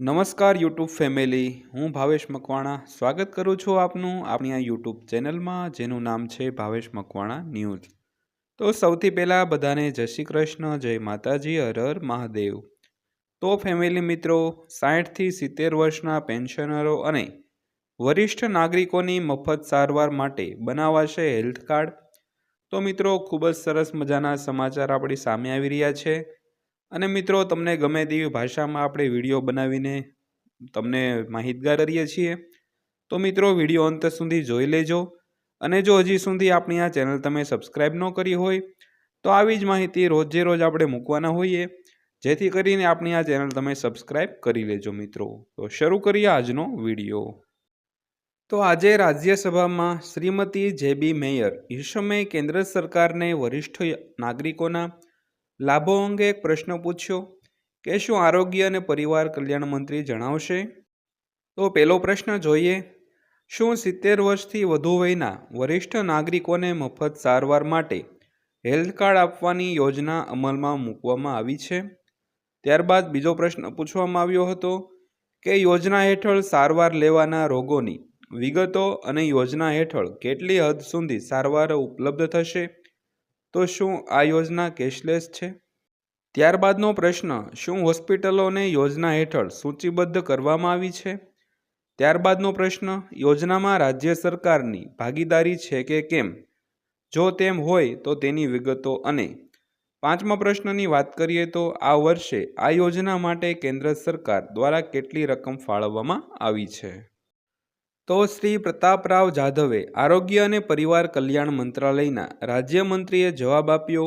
નમસ્કાર YouTube family, હું ભાવેશ મકવાણા. સ્વાગત કરું છું આપનું આપણી આ યુટ્યુબ ચેનલમાં, જેનું નામ છે ભાવેશ મકવાણા ન્યૂઝ. તો સૌથી પહેલાં બધાને જય શ્રી કૃષ્ણ, જય માતાજી, હર હર મહાદેવ. તો ફેમિલી મિત્રો, સાઠથી સિત્તેર વર્ષના પેન્શનરો અને વરિષ્ઠ નાગરિકોની મફત સારવાર માટે બનાવાશે હેલ્થ કાર્ડ. તો મિત્રો, ખૂબ જ સરસ મજાના સમાચાર આપણી સામે આવી રહ્યા છે. અને મિત્રો, તમને ગમે તેવી ભાષામાં આપણે વીડિયો બનાવીને તમને માહિતગાર કરીએ છીએ, તો મિત્રો, વીડિયો અંત સુધી જોઈ લેજો. અને જો હજી સુધી આપણી આ ચેનલ તમે સબસ્ક્રાઈબ ન કરી હોય, તો આવી જ માહિતી રોજે રોજ આપણે મૂકવાના હોઈએ. જેથી કરીને આપણી આ ચેનલ તમે સબસ્ક્રાઈબ કરી લેજો, મિત્રો. તો શરૂ કરીએ આજનો વીડિયો. તો આજે રાજ્યસભામાં શ્રીમતી જેબી મેયર ઈશમે કેન્દ્ર સરકારને વરિષ્ઠ નાગરિકોના લાભો અંગે એક પ્રશ્ન પૂછ્યો, કે શું આરોગ્ય અને પરિવાર કલ્યાણ મંત્રી જણાવશે? તો પહેલો પ્રશ્ન જોઈએ, શું સિત્તેર વર્ષથી વધુ વયના વરિષ્ઠ નાગરિકોને મફત સારવાર માટે હેલ્થ કાર્ડ આપવાની યોજના અમલમાં મૂકવામાં આવી છે? ત્યારબાદ બીજો પ્રશ્ન પૂછવામાં આવ્યો હતો, કે યોજના હેઠળ સારવાર લેવાના રોગોની વિગતો અને યોજના હેઠળ કેટલી હદ સુધી સારવાર ઉપલબ્ધ થશે? તો શું આ યોજના કેશલેસ છે? ત્યારબાદનો પ્રશ્ન, શું હોસ્પિટલોને યોજના હેઠળ સૂચિબદ્ધ કરવામાં આવી છે? ત્યારબાદનો પ્રશ્ન, યોજનામાં રાજ્ય સરકારની ભાગીદારી છે કે કેમ? જો તેમ હોય તો તેની વિગતો અને પાંચમા પ્રશ્નની વાત કરીએ તો આ વર્ષે આ યોજના માટે કેન્દ્ર સરકાર દ્વારા કેટલી રકમ ફાળવવામાં આવી છે? તો શ્રી પ્રતાપરાવ જાધવે આરોગ્ય અને પરિવાર કલ્યાણ મંત્રાલયના રાજ્યમંત્રીએ જવાબ આપ્યો.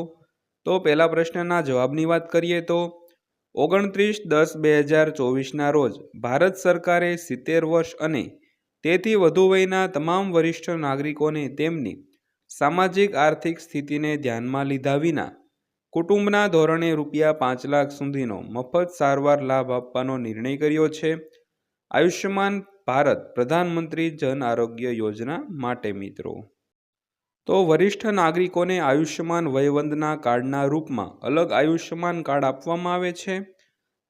તો પહેલા પ્રશ્નના જવાબની વાત કરીએ તો, ઓગણત્રીસ દસ બે હજાર ચોવીસના રોજ ભારત સરકારે સિત્તેર વર્ષ અને તેથી વધુ વયના તમામ વરિષ્ઠ નાગરિકોને તેમની સામાજિક આર્થિક સ્થિતિને ધ્યાનમાં લીધા વિના કુટુંબના ધોરણે રૂપિયા પાંચ લાખ સુધીનો મફત સારવાર લાભ આપવાનો નિર્ણય કર્યો છે. આયુષ્યમાન ભારત પ્રધાનમંત્રી જન આરોગ્ય યોજના માટે મિત્રો. તો વરિષ્ઠ નાગરિકોને આયુષ્યમાન વયવંદના કાર્ડના રૂપમાં અલગ આયુષ્યમાન કાર્ડ આપવામાં આવે છે?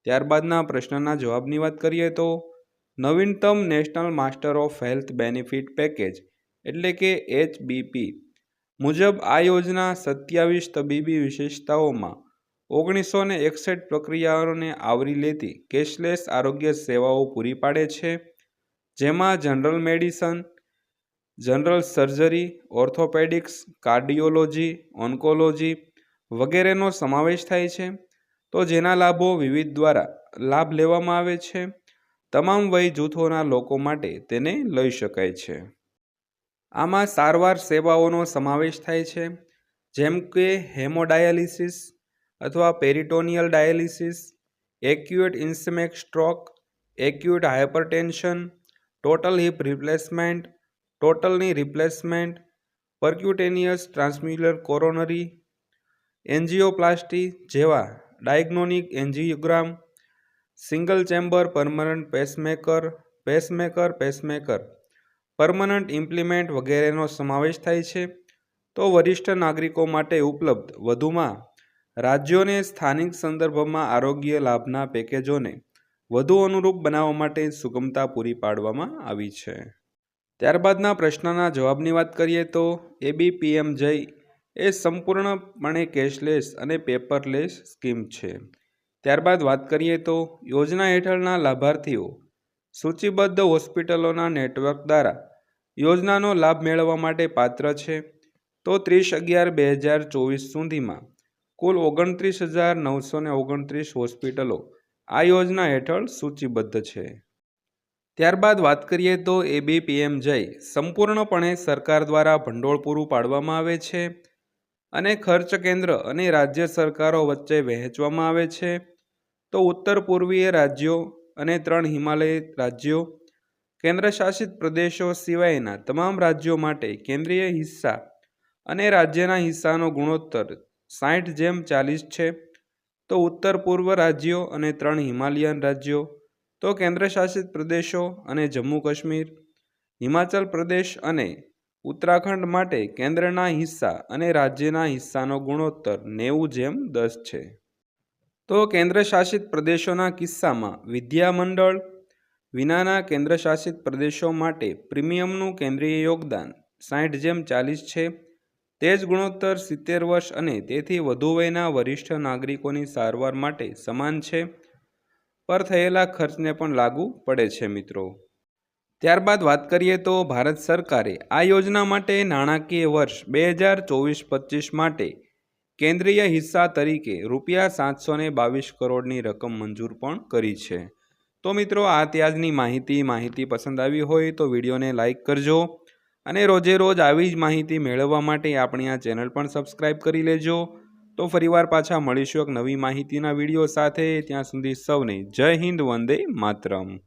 ત્યારબાદના પ્રશ્નના જવાબની વાત કરીએ તો, નવીનતમ national master of health benefit package એટલે કે એચબીપી મુજબ આ યોજના સત્યાવીસ તબીબી વિશેષતાઓમાં ઓગણીસો ને એકસઠ પ્રક્રિયાઓને આવરી લેતી કેશલેસ આરોગ્ય સેવાઓ પૂરી પાડે છે. જેમાં general medicine, general surgery, orthopaedics, cardiology, oncology વગેરેનો સમાવેશ થાય છે. તો જેના લાભો વિવિધ દ્વારા લાભ લેવામાં આવે છે. તમામ વય જૂથોના લોકો માટે તેને લઈ શકાય છે. આમાં સારવાર સેવાઓનો સમાવેશ થાય છે. જેમ કે હેમોડાયાલિસિસ અથવા peritoneal dialysis acute ischemic stroke, acute hypertension total hip replacement total knee replacement, percutaneous transluminal coronary, angioplasty જેવા diagnostic angiogram, single chamber permanent pacemaker pacemaker pacemaker, permanent implement વગેરેનો સમાવેશ થાય છે. તો વરિષ્ઠ નાગરિકો માટે ઉપલબ્ધ વધુમાં રાજ્યોને સ્થાનિક સંદર્ભમાં આરોગ્ય લાભના પેકેજોને વધુ અનુરૂપ બનાવવા માટે સુગમતા પૂરી પાડવામાં આવી છે. ત્યારબાદના પ્રશ્નના જવાબની વાત કરીએ તો એબીપીએમ જય એ સંપૂર્ણપણે કેશલેસ અને પેપરલેસ સ્કીમ છે. ત્યારબાદ વાત કરીએ તો, યોજના હેઠળના લાભાર્થીઓ, સૂચિબદ્ધ હોસ્પિટલોના નેટવર્ક દ્વારા યોજનાનો લાભ મેળવવા માટે પાત્ર છે. તો ત્રીસ અગિયાર બે હજાર ચોવીસ સુધીમાં કુલ ઓગણત્રીસ હજાર નવસો ને ઓગણત્રીસ હોસ્પિટલો આ યોજના હેઠળ સૂચિબદ્ધ છે. ત્યારબાદ વાત કરીએ તો એબીપીએમ જય સંપૂર્ણપણે સરકાર દ્વારા ભંડોળ પૂરું પાડવામાં આવે છે અને ખર્ચ કેન્દ્ર અને રાજ્ય સરકારો વચ્ચે વહેંચવામાં આવે છે. તો ઉત્તર પૂર્વીય રાજ્યો અને ત્રણ હિમાલય રાજ્યો, કેન્દ્રશાસિત પ્રદેશો સિવાયના તમામ રાજ્યો માટે કેન્દ્રીય હિસ્સા અને રાજ્યના હિસ્સાનો ગુણોત્તર સાઠ જેમ ચાલીસ છે. તો ઉત્તર પૂર્વ રાજ્યો અને ત્રણ હિમાલયન રાજ્યો, તો કેન્દ્રશાસિત પ્રદેશો અને જમ્મુ કાશ્મીર, હિમાચલ પ્રદેશ અને ઉત્તરાખંડ માટે કેન્દ્રના હિસ્સા અને રાજ્યના હિસ્સાનો ગુણોત્તર નેવું જેમ દસ છે. તો કેન્દ્રશાસિત પ્રદેશોના કિસ્સામાં વિદ્યામંડળ, વિનાના કેન્દ્રશાસિત પ્રદેશો માટે પ્રીમિયમનું કેન્દ્રીય યોગદાન સાઠ જેમ ચાલીસ છે. તે જ ગુણોત્તર સિત્તેર વર્ષ અને તેથી વધુ વયના વરિષ્ઠ નાગરિકોની સારવાર માટે સમાન છે, પર થયેલા ખર્ચને પણ લાગુ પડે છે મિત્રો. ત્યારબાદ વાત કરીએ તો ભારત સરકારે આ યોજના માટે નાણાકીય વર્ષ બે હજાર ચોવીસ પચીસ માટે કેન્દ્રીય હિસ્સા તરીકે રૂપિયા સાતસો ને બાવીસ કરોડની રકમ મંજૂર પણ કરી છે. તો મિત્રો, આ ત્યાજની માહિતી માહિતી પસંદ આવી હોય તો વિડીયોને લાઇક કરજો. અને રોજે રોજ આવી જ માહિતી મેળવવા માટે આપણી આ ચેનલ પણ સબસ્ક્રાઈબ કરી લેજો. તો ફરીવાર પાછા મળીશું એક નવી માહિતીના વીડિયો સાથે. ત્યાં સુધી સૌને જય હિન્દ, વંદે માતરમ.